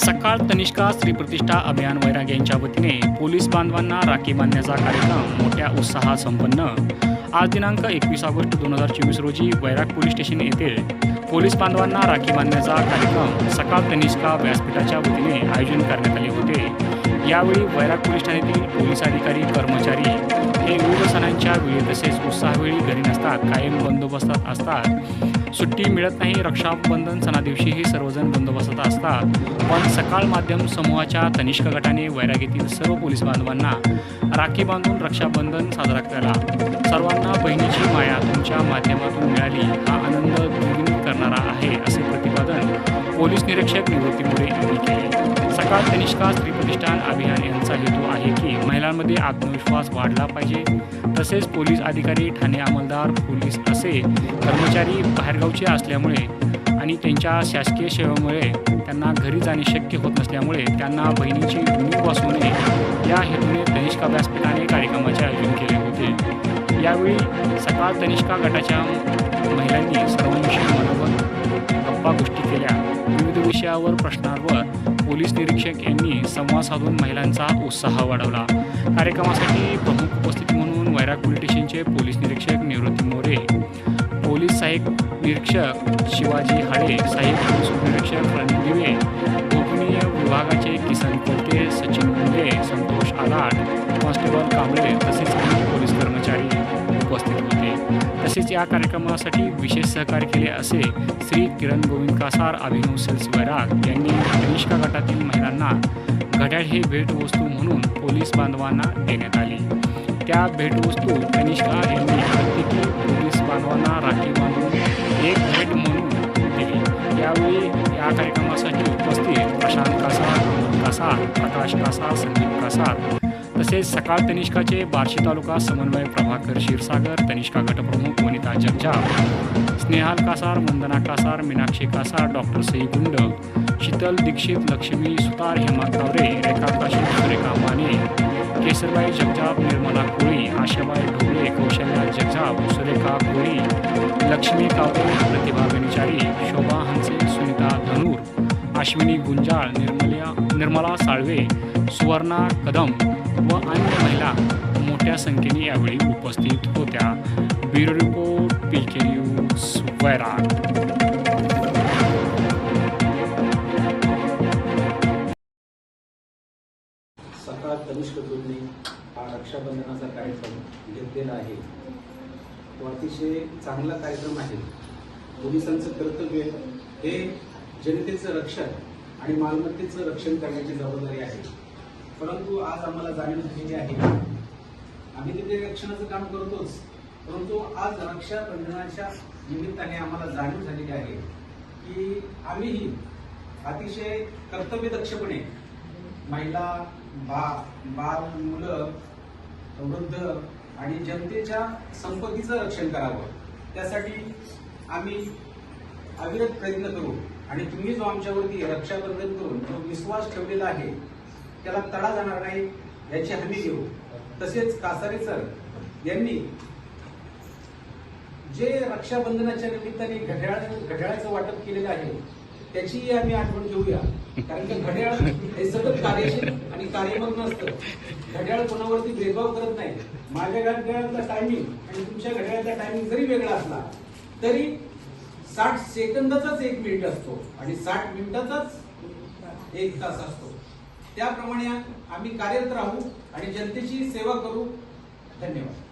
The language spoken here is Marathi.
सकाळ तनिष्का स्त्री प्रतिष्ठा अभियान वैराग यांच्या वतीने पोलीस बांधवांना राखी बांधण्याचा कार्यक्रम मोठ्या उत्साहात संपन्न. आज दिनांक एकवीस ऑगस्ट दोन हजार चोवीस रोजी वैराग पोलीस स्टेशन येथे पोलीस बांधवांना राखी बांधण्याचा कार्यक्रम सकाळ तनिष्का व्यासपीठाच्या वतीने आयोजन करण्यात आले होते. यावेळी वैराग पोलीस ठाण्यातील पोलीस अधिकारी कर्मचारी हे विविध सणांच्या वेळी तसेच उत्साहावेळी घरी नसतात कायम बंदोबस्तात असतात. सुट्टी मिळत नाही रक्षाबंधन सणादिवशीही सर्वजण बंदोबस्तात असतात. पण सकाळ माध्यम समूहाच्या तनिष्क गटाने वैरागीतील सर्व पोलीस बांधवांना राखी बांधून रक्षाबंधन साजरा केला. सर्वांना बहिणीची माया तुमच्या माध्यमातून मिळाली हा आनंद द्विगुणित करणारा आहे असे प्रतिपादन पोलीस निरीक्षक निवृत्ती मोरे यांनी केले. सकाळ कनिष्ठा स्त्री प्रतिष्ठान अभियान यांचा हेतू आहे की महिलांमध्ये आत्मविश्वास वाढला पाहिजे. तसेच पोलीस अधिकारी ठाणे अंमलदार पोलीस असे कर्मचारी बाहेरगावचे असल्यामुळे आणि त्यांच्या शासकीय सेवेमुळे त्यांना घरी जाणे शक्य होत नसल्यामुळे त्यांना बहिणीची भूमिक वाचू नये या हेतूने तनिष्का व्यासपीठाने कार्यक्रमाचे आयोजन केले होते. यावेळी सकाळ तनिष्का गटाच्या महिलांनी सर्वांविषयी मनोगत गप्पा गोष्टी केल्या. विविध विषयावर प्रश्नांवर पोलीस निरीक्षक यांनी संवाद साधून महिलांचा उत्साह वाढवला. कार्यक्रमासाठी प्रमुख उपस्थित म्हणून वैराग पोलीस स्टेशनचे पोलीस निरीक्षक निवृत्ती मोरे पोलीस सहाय्यक निरीक्षक शिवाजी हाडे सहाय्यक पोलीस उपनिरीक्षक रणदिवे तसेच या कार्यक्रमासाठी विशेष सहकार्य केले असे श्री किरण गोविंद कासार अभिनव सेल्स वैराग यांनी कनिष्का गटातील महिलांना घड्याळ ही भेटवस्तू म्हणून पोलीस बांधवांना देण्यात आली. त्या भेटवस्तू कनिष्का यांनी प्रत्येकी पोलीस बांधवांना राखी बांधून एक भेट म्हणून दिली. यावेळी या कार्यक्रमासाठी उपस्थित प्रशांत कासार कासार प्रकाश कासार संदीप कासार तसेच सकाळ तनिष्काचे बार्शी तालुका समन्वय प्रभाकर क्षीरसागर तनिष्का गटप्रमुख वनिता जगजाप स्नेहाल कासार वंदना कासार मीनाक्षी कासार डॉक्टर सई गुंड शीतल दीक्षित लक्ष्मी सुतार हेमा कावरे रेखा काशीद सुरेखा माने केसरबाई जगजाप निर्मला कोळी आशाबाई ढोळे कौशल्या जगजाप सुरेखा कोळी लक्ष्मी कावरे प्रतिभा गणिचारी शोभा हंसे सुनीता धनूर अश्विनी गुंजाळ निर्मल्या निर्मला साळवे सुवर्णा कदम व अन्य महिला मोठ्या संख्येने यावेळी उपस्थित होत्या. Bureau report P K news Vairag. Sakal Tanishq ग्रुपने हा रक्षाबंधनाचा कार्यक्रम घेतलेला आहे. तो अतिशय चांगला कार्यक्रम आहे. पोलिसांचं कर्तव्य हे जनतेचं रक्षण आणि मालमत्तेचं रक्षण करण्याची जबाबदारी आहे. परंतु आज आम्हाला जाणीव झालेली आहे. आम्ही तिथे रक्षणाचं काम करतोच परंतु आज रक्षाबंधनाच्या निमित्ताने आम्हाला जाणीव झालेली आहे की आम्हीही अतिशय कर्तव्यदक्षपणे महिला बा बाल मुलं वृद्ध आणि जनतेच्या संपत्तीचं रक्षण करावं. त्यासाठी आम्ही अविरत प्रयत्न करू आणि तुम्ही जो आमच्यावरती रक्षाबंधन करून जो विश्वास ठेवलेला आहे त्याला तडा जाणार नाही याची हमी घेऊ. तसेच कासारे सर यांनी जे रक्षाबंधनाच्या निमित्ताने घड्याळ घड्याळाचं वाटप केलेलं आहे त्याचीही आम्ही आठवण घेऊया. कारण की घड्याळ हे सतत कार्यशील आणि कार्यमग्न असतं. घड्याळ कोणावरती भेदभाव करत नाही. माझ्या घड्याळाचा टायमिंग आणि तुमच्या घड्याळाचा टायमिंग जरी वेगळा असला तरी साठ सेकंदाचाच एक मिनिट असतो आणि साठ मिनिटाचाच एक तास असतो. त्याप्रमाणे आम्ही कार्यरत राहू आणि जनतेची सेवा करू. धन्यवाद.